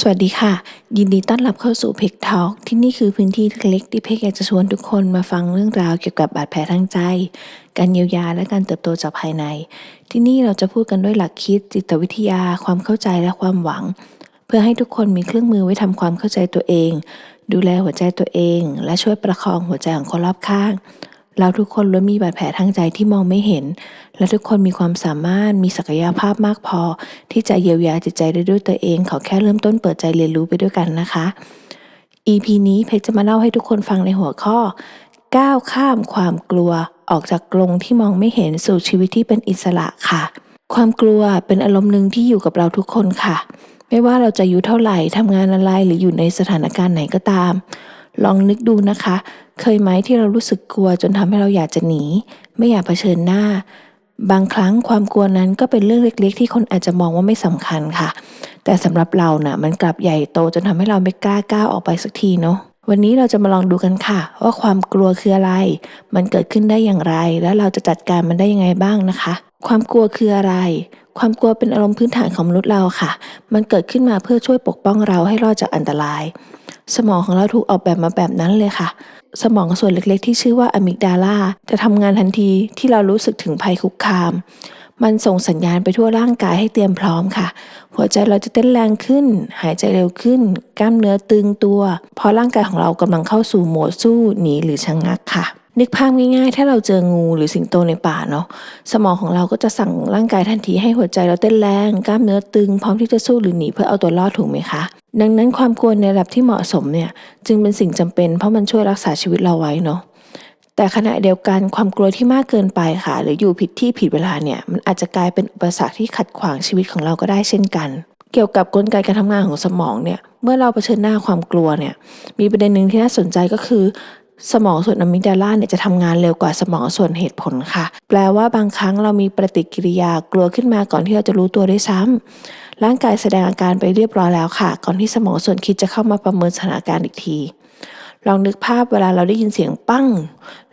สวัสดีค่ะ ยินดีต้อนรับเข้าสู่เพกทอ k ที่นี่คือพื้นที่เล็กๆที่เพกอยากจะชวนทุกคนมาฟังเรื่องราวเกี่ยวกับบาดแผลทางใจ การเยียวยาและการเติบโตจากภายใน ที่นี่เราจะพูดกันด้วยหลักคิดจิตวิทยา ความเข้าใจและความหวัง เพื่อให้ทุกคนมีเครื่องมือไว้ทำความเข้าใจตัวเอง ดูแลหัวใจตัวเอง และช่วยประคองหัวใจของคนรอบข้าง เราทุกคนล้วนมีบาดแผลทางใจที่มองไม่เห็น และทุกคนมีความสามารถมีศักยภาพมากพอ ที่จะเยียวยาจิตใจได้ด้วยตัวเองขอแค่เริ่มต้นเปิดใจเรียนรู้ไปด้วยกันนะคะ EP นี้เพชรจะมาเล่าให้ทุกคนฟังในหัวข้อ ก้าวข้ามความกลัวออกจากกรงที่มองไม่เห็นสู่ชีวิตที่เป็นอิสระค่ะ ความกลัวเป็นอารมณ์หนึ่งที่อยู่กับเราทุกคนค่ะ ไม่ว่าเราจะอายุเท่าไหร่ทำงานอะไรหรืออยู่ในสถานการณ์ไหนก็ตาม ลองนึกดูนะคะ เคยไหมที่เรารู้สึกกลัวจนทำให้เราอยากจะหนี ไม่อยากเผชิญหน้า บางครั้งความกลัวนั้นก็เป็นเรื่องเล็กๆ ที่คนอาจจะมองว่าไม่สำคัญค่ะ แต่สำหรับเรานะ่ะมันกลับใหญ่โตจนทำให้เราไม่กล้าก้าวออกไปสักทีเนาะวันนี้เราจะมาลองดูกันค่ะ ว่าความกลัวคืออะไร มันเกิดขึ้นได้อย่างไร แล้วเราจะจัดการมันได้ยังไงบ้างนะคะ ความกลัวคืออะไร ความกลัวเป็นอารมณ์พื้นฐานของมนุษย์เราค่ะ มันเกิดขึ้นมาเพื่อช่วยปกป้องเราให้รอดจากอันตราย สมองของเราถูกออกแบบมาแบบนั้นเลยค่ะ สมองส่วนเล็กๆ ที่ชื่อว่าอะมิกดาลาจะทำงานทันทีที่เรารู้สึกถึงภัยคุกคาม มันส่งสัญญาณไปทั่วร่างกายให้เตรียมพร้อมค่ะ หัวใจเราจะเต้นแรงขึ้น หายใจเร็วขึ้น กล้ามเนื้อตึงตัว เพราะร่างกายของเรากำลังเข้าสู่โหมดสู้หนีหรือชะงงักค่ะนึกภาพง่ายๆ ถ้าเราเจองูหรือสิงโตในป่าเนาะ สมองของเราก็จะสั่งร่างกายทันทีให้หัวใจเราเต้นแรง กล้ามเนื้อตึง พร้อมที่จะสู้หรือหนีเพื่อเอาตัวรอดถูกไหมคะ ดังนั้นความกลัวในระดับที่เหมาะสมเนี่ยจึงเป็นสิ่งจำเป็น เพราะมันช่วยรักษาชีวิตเราไว้เนาะแต่ขณะเดียวกันความกลัวที่มากเกินไปค่ะ หรืออยู่ผิดที่ผิดเวลาเนี่ยมันอาจจะกลายเป็นอุปสรรคที่ขัดขวางชีวิตของเราก็ได้เช่นกัน เกี่ยวกับกลไกการทำงานของสมองเนี่ยเมื่อเราเผชิญหน้าความกลัวเนี่ยมีประเด็นหนึ่งที่น่าสนใจก็คือ สมองส่วนอะมิกดาลาเนี่ยจะทำงานเร็วกว่าสมองส่วนเหตุผลค่ะ แปลว่าบางครั้งเรามีปฏิกิริยากลัวขึ้นมาก่อนที่เราจะรู้ตัวด้วยซ้ำ ร่างกายแสดงอาการไปเรียบร้อยแล้วค่ะ ก่อนที่สมองส่วนคิดจะเข้ามาประเมินสถานการณ์อีกที ลองนึกภาพเวลาเราได้ยินเสียงปั้ง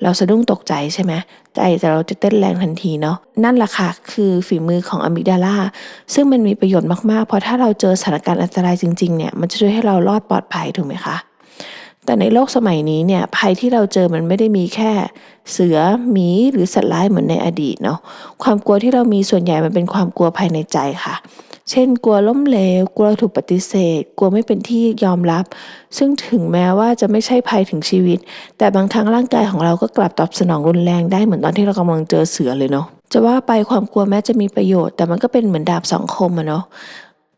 เราสะดุ้งตกใจใช่ไหมใจแต่เราจะเต้นแรงทันทีเนาะนั่นแหละค่ะคือฝีมือของอะมิกดาลาซึ่งมันมีประโยชน์มากๆ เพราะถ้าเราเจอสถานการณ์อันตรายจริงๆเนี่ยมันจะช่วยให้เรารอดปลอดภัยถูกไหมคะ แต่ในโลกสมัยนี้เนี่ยภัยที่เราเจอมันไม่ได้มีแค่เสือหมีหรือสัตว์ร้ายเหมือนในอดีตเนาะความกลัวที่เรามีส่วนใหญ่มันเป็นความกลัวภายในใจค่ะ เช่น กลัวล้มเหลว กลัวถูกปฏิเสธ กลัวไม่เป็นที่ยอมรับ ซึ่งถึงแม้ว่าจะไม่ใช่ภัยถึงชีวิต แต่บางครั้งร่างกายของเราก็กลับตอบสนองรุนแรงได้เหมือนตอนที่เรากำลังเจอเสือเลยเนาะจะว่าไปความกลัวแม้จะมีประโยชน์ แต่มันก็เป็นเหมือนดาบสองคมอะเนาะ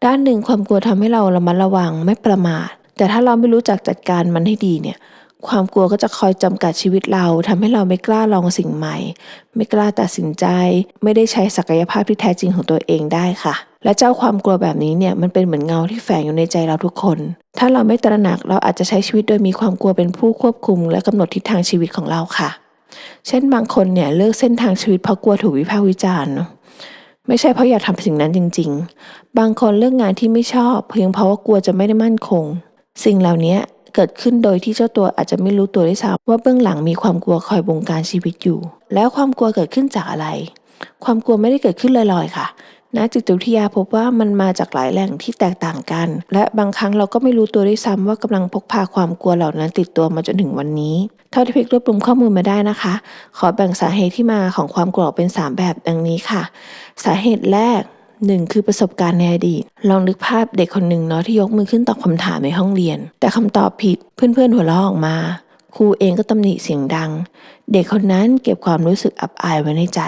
ด้านหนึ่งความกลัวทำให้เราระมัดระวังไม่ประมาท แต่ถ้าเราไม่รู้จักจัดการมันให้ดีเนี่ย ความกลัวก็จะคอยจำกัดชีวิตเราทำให้เราไม่กล้าลองสิ่งใหม่ ไม่กล้าตัดสินใจ ไม่ได้ใช้ศักยภาพที่แท้จริงของตัวเองได้ค่ะ และเจ้าความกลัวแบบนี้เนี่ยมันเป็นเหมือนเงาที่แฝงอยู่ในใจเราทุกคน ถ้าเราไม่ตระหนักเราอาจจะใช้ชีวิตโดยมีความกลัวเป็นผู้ควบคุม และกำหนดทิศทางชีวิตของเราค่ะ เช่นบางคนเนี่ยเลือกเส้นทางชีวิตเพราะกลัวถูกวิพากษ์วิจารณ์ไม่ใช่เพราะอยากทำสิ่งนั้นจริง ๆ บางคนเลือกงานที่ไม่ชอบ เพียงเพราะว่ากลัวจะไม่ได้มั่นคง สิ่งเหล่านี้เกิดขึ้นโดยที่เจ้าตัวอาจจะไม่รู้ตัวด้วยซ้ำว่าเบื้องหลังมีความกลัวคอยบงการชีวิตอยู่ แล้วความกลัวเกิดขึ้นจากอะไร ความกลัวไม่ได้เกิดขึ้นลอยๆค่ะนักจิตวิทยาพบว่ามันมาจากหลายแหล่งที่แตกต่างกัน และบางครั้งเราก็ไม่รู้ตัวด้วยซ้ำว่ากำลังพกพาความกลัวเหล่านั้นติดตัวมาจนถึงวันนี้ เท่าที่พิกรวบรวมข้อมูลมาได้นะคะ ขอแบ่งสาเหตุที่มาของความกลัวเป็น 3 แบบดังนี้ค่ะ สาเหตุแรก หนึ่งคือประสบการณ์ในอดีต ลองนึกภาพเด็กคนหนึ่งเนาะที่ยกมือขึ้นตอบคำถามในห้องเรียน แต่คำตอบผิดเพื่อนๆหัวเราะออกมาครูเองก็ตำหนิเสียงดัง เด็กคนนั้นเก็บความรู้สึกอับอายไว้ในใจ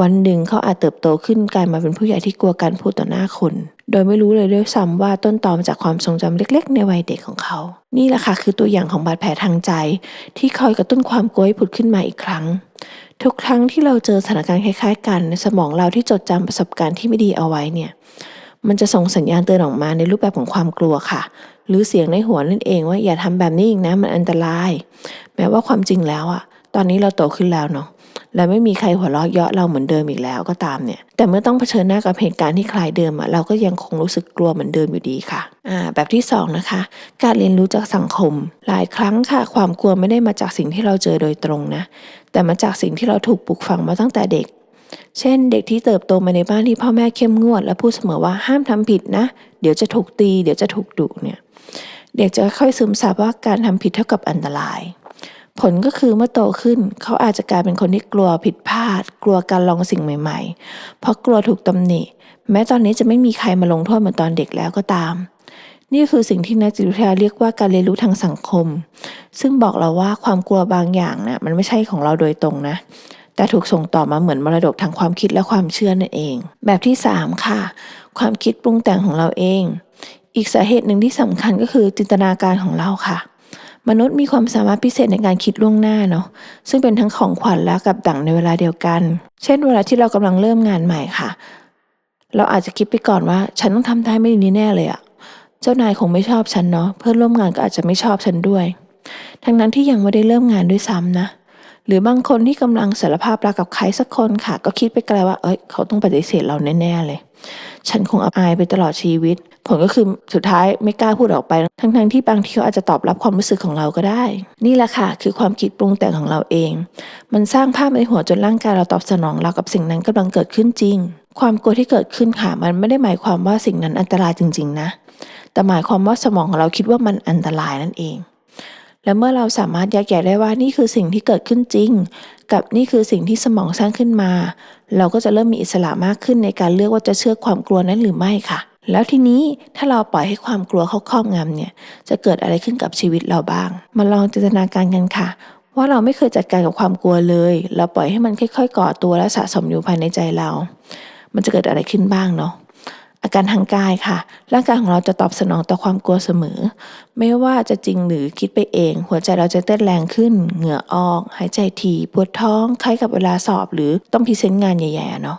วันหนึ่งเขาอาจเติบโตขึ้นกลายมาเป็นผู้ใหญ่ที่กลัวการพูดต่อหน้าคน โดยไม่รู้เลยด้วยซ้ำว่าต้นตอมาจากความทรงจำเล็ก ๆ ในวัยเด็กของเขา นี่แหละค่ะคือตัวอย่างของบาดแผลทางใจ ที่คอยกระตุ้นความกลัวให้ผุดขึ้นมาอีกครั้ง ทุกครั้งที่เราเจอสถานการณ์คล้าย ๆ กันในสมองเราที่จดจำประสบการณ์ที่ไม่ดีเอาไว้เนี่ย มันจะส่งสัญญาณเตือนออกมาในรูปแบบของความกลัวค่ะ หรือเสียงในหัวนั่นเองว่าอย่าทำแบบนี้อีกนะมันอันตราย แม้ว่าความจริงแล้วอะตอนนี้เราโตขึ้นแล้วเนาะ และไม่มีใครหัวเราะเยาะเราเหมือนเดิมอีกแล้วก็ตามเนี่ย แต่เมื่อต้องเผชิญหน้ากับเหตุการณ์ที่คล้ายเดิมอะเราก็ยังคงรู้สึกกลัวเหมือนเดิมอยู่ดีค่ะอ่าแบบที่สองนะคะ การเรียนรู้จากสังคม หลายครั้งค่ะ ความกลัวไม่ได้มาจากสิ่งที่เราเจอโดยตรงนะ แต่มาจากสิ่งที่เราถูกปลูกฝังมาตั้งแต่เด็ก เช่น เด็กที่เติบโตมาในบ้านที่พ่อแม่เข้มงวด และพูดเสมอว่าห้ามทำผิดนะ เดี๋ยวจะถูกตี เดี๋ยวจะถูกดุเนี่ย เด็กจะค่อยซึมซับว่าการทำผิดเท่ากับอันตราย ผลก็คือเมื่อโตขึ้นเขาอาจจะกลายเป็นคนที่กลัวผิดพลาด กลัวการลองสิ่งใหม่ ๆ เพราะกลัวถูกตำหนิ แม้ตอนนี้จะไม่มีใครมาลงโทษเหมือนตอนเด็กแล้วก็ตาม นี่คือสิ่งที่นักจิตวิทยาเรียกว่าการเรียนรู้ทางสังคม ซึ่งบอกเราว่าความกลัวบางอย่างนะ่ะมันไม่ใช่ของเราโดยตรงนะ แต่ถูกส่งต่อมาเหมือนมรดกทางความคิดและความเชื่อนั่นเอง แบบที่ 3 ค่ะ ความคิดปรุงแต่งของเราเอง อีกสาเหตุหนึ่งที่สำคัญก็คือจินตนาการของเราค่ะ มนุษย์มีความสามารถพิเศษในการคิดล่วงหน้าเนาะซึ่งเป็นทั้งของขวัญและกับดักในเวลาเดียวกัน เช่น เวลาที่เรากำลังเริ่มงานใหม่ค่ะ เราอาจจะคิดไปก่อนว่า ฉันต้องทำได้ไม่ดีแน่เลยอะเจ้านายคงไม่ชอบฉันเนาะเพื่อนร่วมงานก็อาจจะไม่ชอบฉันด้วย ทั้งนั้นที่ยังไม่ได้เริ่มงานด้วยซ้ำนะ หรือบางคนที่กำลังสารภาพรักกับใครสักคนค่ะ ก็คิดไปไกลว่าเอ้ยเขาต้องปฏิเสธเราแน่ๆเลย ฉันคงอับอายไปตลอดชีวิต ผลก็คือสุดท้ายไม่กล้าพูดออกไป ทั้งๆที่บางทีเขาอาจจะตอบรับความรู้สึกของเราก็ได้ นี่แหละค่ะ คือความคิดปรุงแต่งของเราเอง มันสร้างภาพในหัวจนร่างกายเราตอบสนองเรากับสิ่งนั้นกำลังเกิดขึ้นจริง ความกลัวที่เกิดขึ้นค่ะ มันไม่ได้หมายความว่าสิ่งนั้นอันตรายจริง ๆ นะ แต่หมายความว่าสมองของเราคิดว่ามันอันตรายนั่นเอง และเมื่อเราสามารถแยกแยะได้ว่านี่คือสิ่งที่เกิดขึ้นจริง กับนี่คือสิ่งที่สมองสร้างขึ้นมา เราก็จะเริ่มมีอิสระมากขึ้นในการเลือกว่าจะเชื่อความกลัวนั้นหรือไม่ค่ะ แล้วทีนี้ถ้าเราปล่อยให้ความกลัวเข้าครอบงำเนี่ย จะเกิดอะไรขึ้นกับชีวิตเราบ้าง มาลองจินตนาการกันค่ะ ว่าเราไม่เคยจัดการกับความกลัวเลย เราปล่อยให้มันค่อย ๆ ก่อตัวและสะสมอยู่ภายในใจเรา มันจะเกิดอะไรขึ้นบ้างเนาะ อาการทางกายค่ะ ร่างกายของเราจะตอบสนองต่อความกลัวเสมอ ไม่ว่าจะจริงหรือคิดไปเอง หัวใจเราจะเต้นแรงขึ้น เหงื่อออก หายใจถี่ปวดท้อง คล้ายกับเวลาสอบหรือต้องพรีเซนต์งานใหญ่ๆเนาะ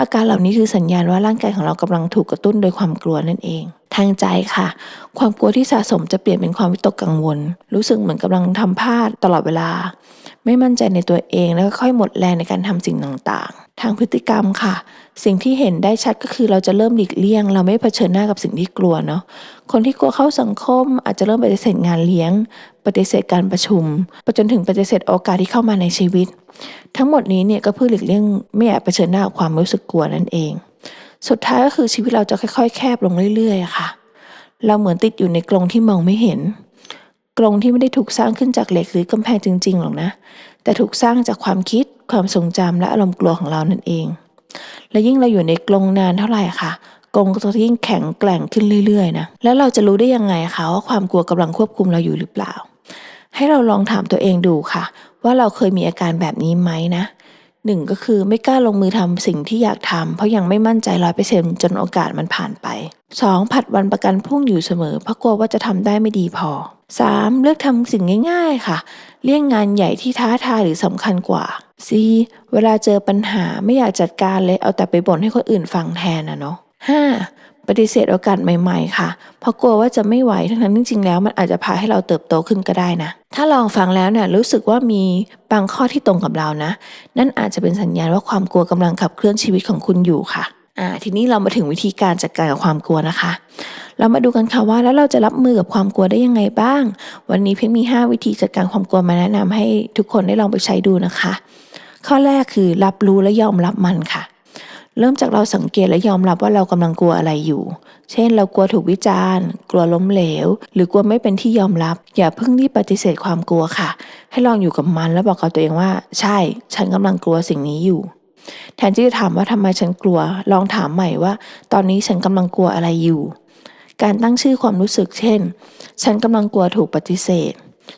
อาการเหล่านี้คือสัญญาณว่าร่างกายของเรากำลังถูกกระตุ้นโดยความกลัวนั่นเองทางใจค่ะ ความกลัวที่สะสมจะเปลี่ยนเป็นความวิตกกังวล รู้สึกเหมือนกำลังทำพลาดตลอดเวลา ไม่มั่นใจในตัวเองแล้วก็ค่อยหมดแรงในการทำสิ่งต่างๆ ทางพฤติกรรมค่ะ สิ่งที่เห็นได้ชัดก็คือเราจะเริ่มหลีกเลี่ยง เราไม่เผชิญหน้ากับสิ่งที่กลัวเนาะคนที่กลัวเข้าสังคม อาจจะเริ่มปฏิเสธงานเลี้ยง ปฏิเสธการประชุมไปจนถึงปฏิเสธโอกาสที่เข้ามาในชีวิต ทั้งหมดนี้เนี่ยก็เพื่อหลีกเลี่ยงไม่อยากเผชิญหน้ากับความรู้สึกกลัวนั่นเอง สุดท้ายก็คือชีวิตเราจะค่อย ๆ แคบลงเรื่อยๆค่ะ เราเหมือนติดอยู่ในกรงที่มองไม่เห็นกรงที่ไม่ได้ถูกสร้างขึ้นจากเหล็กหรือกำแพงจริงๆหรอกนะ แต่ถูกสร้างจากความคิด ความทรงจำและอารมณ์กลัวของเรานั่นเอง และยิ่งเราอยู่ในกรงนานเท่าไหร่ค่ะกรงก็จะยิ่งแข็งแกร่งขึ้นเรื่อยๆนะแล้วเราจะรู้ได้ยังไงคะว่าความกลัวกำลังควบคุมเราอยู่หรือเปล่า ให้เราลองถามตัวเองดูค่ะ ว่าเราเคยมีอาการแบบนี้ไหมนะหนึ่งก็คือไม่กล้าลงมือทำสิ่งที่อยากทำเพราะยังไม่มั่นใจร้อยเปอร์เซ็นจนโอกาสมันผ่านไป 2. ผัดวันประกันพรุ่งอยู่เสมอ เพราะกลัวว่าจะทำได้ไม่ดีพอ 3. เลือกทำสิ่งง่าย ๆ ค่ะ เลี่ยงงานใหญ่ที่ท้าทายหรือสำคัญกว่า 4. เวลาเจอปัญหาไม่อยากจัดการเลยเอาแต่ไปบ่นให้คนอื่นฟังแทนนะเนาะ 5. ปฏิเสธโอกาสใหม่ๆ ค่ะ เพราะกลัวว่าจะไม่ไหวทั้งนั้นจริงๆแล้วมันอาจจะพาให้เราเติบโตขึ้นก็ได้นะ ถ้าลองฟังแล้วเนี่ยรู้สึกว่ามีบางข้อที่ตรงกับเรานะ นั่นอาจจะเป็นสัญญาณว่าความกลัวกำลังขับเคลื่อนชีวิตของคุณอยู่ค่ะอ่าทีนี้เรามาถึงวิธีการจัดการกับความกลัวนะคะ เรามาดูกันค่ะว่าแล้วเราจะรับมือกับความกลัวได้ยังไงบ้าง วันนี้เพียงมี 5 วิธีจัดการความกลัวมาแนะนำให้ทุกคนได้ลองไปใช้ดูนะคะ ข้อแรกคือรับรู้และยอมรับมันค่ะ เริ่มจากเราสังเกตและยอมรับว่าเรากำลังกลัวอะไรอยู่ เช่น เรากลัวถูกวิจารณ์ กลัวล้มเหลว หรือกลัวไม่เป็นที่ยอมรับ อย่าเพิ่งรีบปฏิเสธความกลัวค่ะ ให้ลองอยู่กับมันแล้วบอกกับตัวเองว่า ใช่ ฉันกำลังกลัวสิ่งนี้อยู่ แทนที่จะถามว่าทำไมฉันกลัว ลองถามใหม่ว่า ตอนนี้ฉันกำลังกลัวอะไรอยู่ การตั้งชื่อความรู้สึก เช่น ฉันกำลังกลัวถูกปฏิเสธ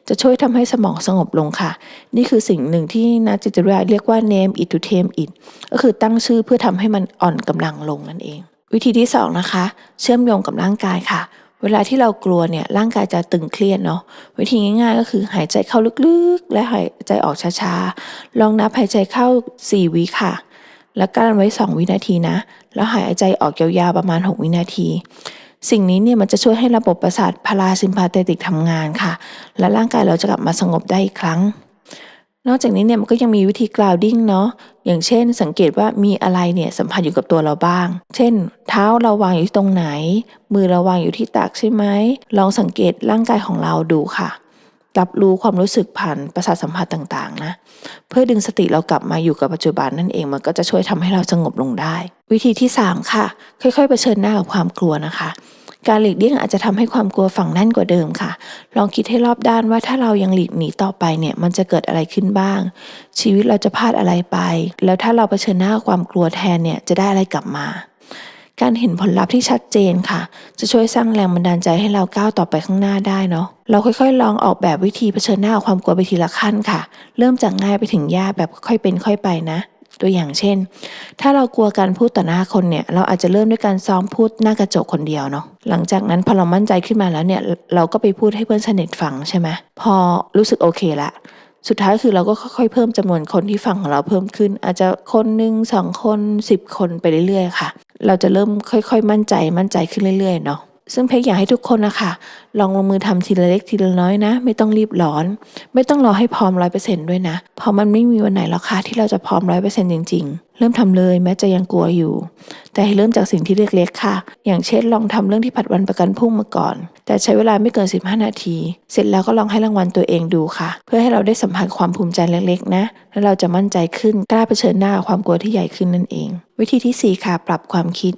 จะช่วยทำให้สมองสงบลงค่ะ นี่คือสิ่งหนึ่งที่นักจิตวิทยาเรียกว่า name it to tame it ก็คือตั้งชื่อเพื่อทำให้มันอ่อนกำลังลงนั่นเอง วิธีที่สองนะคะ เชื่อมโยงกับร่างกายค่ะ เวลาที่เรากลัวเนี่ยร่างกายจะตึงเครียดเนาะวิธีง่าย ๆ ก็คือหายใจเข้าลึกๆ และหายใจออกช้าๆลองนับหายใจเข้า 4วิค่ะ แล้วกั้นไว้ 2 วินาทีนะ แล้วหายใจออกยาวๆประมาณ 6 วินาที สิ่งนี้เนี่ยมันจะช่วยให้ระบบประสาทพาราซิมพาเตติกทำงานค่ะ และร่างกายเราจะกลับมาสงบได้อีกครั้ง นอกจากนี้เนี่ยมันก็ยังมีวิธีกราวดิ้งเนาะอย่างเช่น สังเกตว่ามีอะไรเนี่ยสัมผัสอยู่กับตัวเราบ้าง เช่น เท้าเราวางอยู่ที่ตรงไหน มือเราวางอยู่ที่ตักใช่ไหมลองสังเกตร่างกายของเราดูค่ะ รับรู้ความรู้สึกผ่านประสาทสัมผัสต่างๆนะเพื่อดึงสติเรากลับมาอยู่กับปัจจุบันนั่นเองมันก็จะช่วยทำให้เราสงบลงได้ วิธีที่ 3 ค่ะ ค่อยๆเผชิญหน้ากับความกลัวนะคะ การหลีกเลี่ยงอาจจะทำให้ความกลัวฝังแน่นกว่าเดิมค่ะ ลองคิดให้รอบด้านว่าถ้าเรายังหลีกหนีต่อไปเนี่ยมันจะเกิดอะไรขึ้นบ้าง ชีวิตเราจะพลาดอะไรไป แล้วถ้าเราเผชิญหน้ากับความกลัวแทนเนี่ยจะได้อะไรกลับมา การเห็นผลลัพธ์ที่ชัดเจนค่ะ จะช่วยสร้างแรงบันดาลใจให้เราก้าวต่อไปข้างหน้าได้เนาะเราค่อยๆ ลองออกแบบวิธีเผชิญหน้ากับความกลัวไปทีละขั้นค่ะ เริ่มจากง่ายไปถึงยากแบบค่อยเป็นค่อยไปนะตัวอย่างเช่น ถ้าเรากลัวการพูดต่อหน้าคนเนี่ย เราอาจจะเริ่มด้วยการซ้อมพูดหน้ากระจกคนเดียวเนาะ หลังจากนั้นพอเรามั่นใจขึ้นมาแล้วเนี่ย เราก็ไปพูดให้เพื่อนสนิทฟังใช่ไหม พอรู้สึกโอเคละ สุดท้ายคือเราก็ค่อยๆเพิ่มจำนวนคนที่ฟังของเราเพิ่มขึ้น อาจจะคนหนึ่งสองคนสิบคนไปเรื่อยๆค่ะ เราจะเริ่มค่อย ๆ มั่นใจมั่นใจขึ้นเรื่อยๆเนาะ ซึ่งเพกอยากให้ทุกคนนะคะลองลงมือทำทีละเล็กทีละน้อยนะ ไม่ต้องรีบร้อน ไม่ต้องรอให้พร้อมร้อยเปอร์เซ็นต์ด้วยนะเพราะมันไม่มีวันไหนหรอกค่ะที่เราจะพร้อมร้อยเปอร์เซ็นต์จริงๆ เริ่มทำเลยแม้จะยังกลัวอยู่ แต่ให้เริ่มจากสิ่งที่เล็กๆค่ะ อย่างเช่นลองทำเรื่องที่ผัดวันประกันพรุ่งมาก่อน แต่ใช้เวลาไม่เกิน 15 นาที เสร็จแล้วก็ลองให้รางวัลตัวเองดูค่ะ เพื่อให้เราได้สัมผัสความภูมิใจเล็กๆ นะ แล้วเราจะมั่นใจขึ้นกล้าเผชิญหน้ากับความกลัวที่ใหญ่ขึ้นนั่นเอง วิธีที่4ค่ะปรับความคิด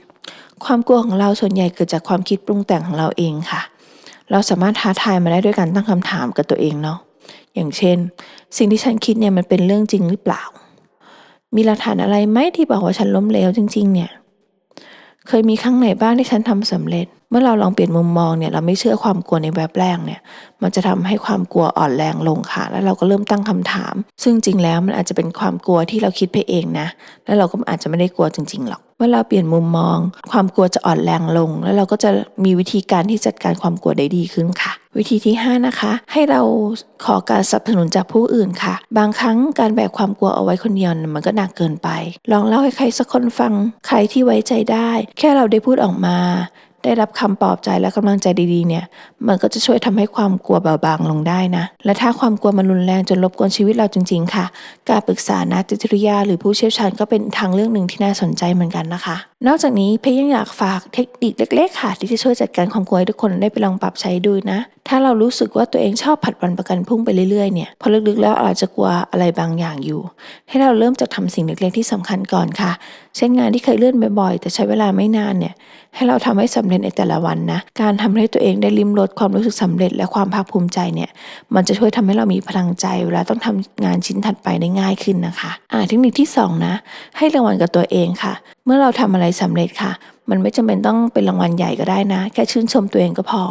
ความกลัวของเราส่วนใหญ่เกิดจากความคิดปรุงแต่งของเราเองค่ะ เราสามารถท้าทายมาได้ด้วยการตั้งคำถามกับตัวเองเนาะ อย่างเช่น สิ่งที่ฉันคิดเนี่ยมันเป็นเรื่องจริงหรือเปล่า มีหลักฐานอะไรไหมที่บอกว่าฉันล้มเหลวจริง ๆ เนี่ย เคยมีครั้งไหนบ้างที่ฉันทำสำเร็จ เมื่อเราลองเปลี่ยนมุมมองเนี่ยเราไม่เชื่อความกลัวในแวบบแรกเนี่ย มันจะทำให้ความกลัวอ่อนแรงลงค่ะ แล้วเราก็เริ่มตั้งคำถาม ซึ่งจริงแล้วมันอาจจะเป็นความกลัวที่เราคิดไปเองนะ แล้วเราก็อาจจะไม่ได้กลัวจริงๆหรอก เมื่อเราเปลี่ยนมุมมอง ความกลัวจะอ่อนแรงลง แล้วเราก็จะมีวิธีการที่จัดการความกลัวได้ดีขึ้นค่ะ วิธีที่ 5 นะคะ ให้เราขอการสนับสนุนจากผู้อื่นค่ะ บางครั้งการแบกความกลัวเอาไว้คนเดียวมันก็หนักเกินไป ลองเล่าให้ใครสักคนฟัง ใครที่ไว้ใจได้ แค่เราได้พูดออกมา ได้รับคำปลอบใจและกำลังใจดีๆ เนี่ย มันก็จะช่วยทำให้ความกลัวเบาบางลงได้นะ และถ้าความกลัวมันรุนแรงจนรบกวนชีวิตเราจริง ๆ ค่ะ การปรึกษานักจิตวิทยา หรือผู้เชี่ยวชาญก็เป็นทางเลือกหนึ่งที่น่าสนใจเหมือนกันนะคะ นอกจากนี้เพยยังอยากฝากเทคนิคเล็กๆค่ะที่จะช่วยจัดการความกลัวให้ทุกคนได้ไปลองปรับใช้ดูนะ ถ้าเรารู้สึกว่าตัวเองชอบผัดวันประกันพรุ่งไปเรื่อยๆเนี่ยพอลึกๆแล้วอาจจะกลัวอะไรบางอย่างอยู่ ให้เราเริ่มจากทำสิ่งเล็กๆที่สำคัญก่อนค่ะ เช่นงานที่เคยเลื่อนบ่อยๆ แต่ใช้เวลาไม่นานเนี่ยให้เราทำให้สำเร็จในแต่ละวันนะการทำให้ตัวเองได้ลิ้มรสความรู้สึกสำเร็จและความภาคภูมิใจเนี่ยมันจะช่วยทำให้เรามีพลังใจเวลาต้องทำงานชิ้นถัดไปได้ง่ายขึ้นนะคะ อ่าเทคนิคที่สองนะให้รางวัลกับตัวเองค่ะเมื่อเราทำอะไรสำเร็จค่ะ มันไม่จำเป็นต้องเป็นรางวัลใหญ่ก็ได้นะ แค่ชื่นชมตัวเองก็พอ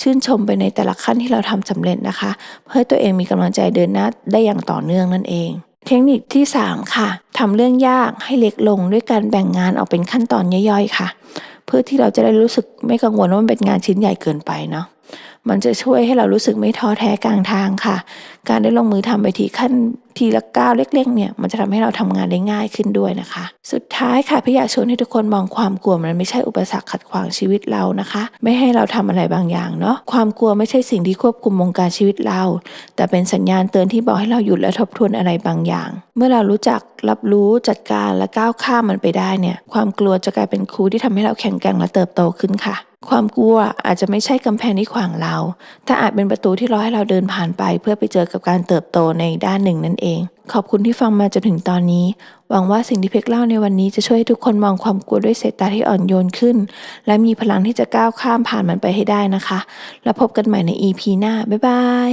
ชื่นชมไปในแต่ละขั้นที่เราทำสำเร็จนะคะ เพื่อตัวเองมีกำลังใจเดินหน้าได้อย่างต่อเนื่องนั่นเอง เทคนิคที่ 3 ค่ะทำเรื่องยากให้เล็กลงด้วยการแบ่งงานออกเป็นขั้นตอนย่อยๆค่ะ เพื่อที่เราจะได้รู้สึกไม่กังวลว่ามันเป็นงานชิ้นใหญ่เกินไปเนาะ มันจะช่วยให้เรารู้สึกไม่ท้อแท้กลางทางค่ะ การได้ลงมือทำไปทีขั้นทีละก้าวเล็ก ๆ เนี่ย มันจะทำให้เราทำงานได้ง่ายขึ้นด้วยนะคะ สุดท้ายค่ะพี่อยากชวนให้ทุกคนมองความกลัวมันไม่ใช่อุปสรรคขัดขวางชีวิตเรานะคะ ไม่ให้เราทำอะไรบางอย่างเนาะความกลัวไม่ใช่สิ่งที่ควบคุมวงการชีวิตเรา แต่เป็นสัญญาณเตือนที่บอกให้เราหยุดและทบทวนอะไรบางอย่าง เมื่อเรารู้จักรับรู้จัดการและก้าวข้ามมันไปได้เนี่ย ความกลัวจะกลายเป็นครูที่ทำให้เราแข็งแกร่งและเติบโตขึ้นค่ะ ความกลัวอาจจะไม่ใช่กำแพงที่ขวางเรา แต่อาจเป็นประตูที่รอให้เราเดินผ่านไป เพื่อไปเจอกับการเติบโตในด้านหนึ่งนั่นเอง ขอบคุณที่ฟังมาจนถึงตอนนี้ หวังว่าสิ่งที่เพกเล่าในวันนี้จะช่วยให้ทุกคนมองความกลัวด้วยสายตาที่อ่อนโยนขึ้น และมีพลังที่จะก้าวข้ามผ่านมันไปให้ได้นะคะ แล้วพบกันใหม่ใน EP หน้า บ๊ายบาย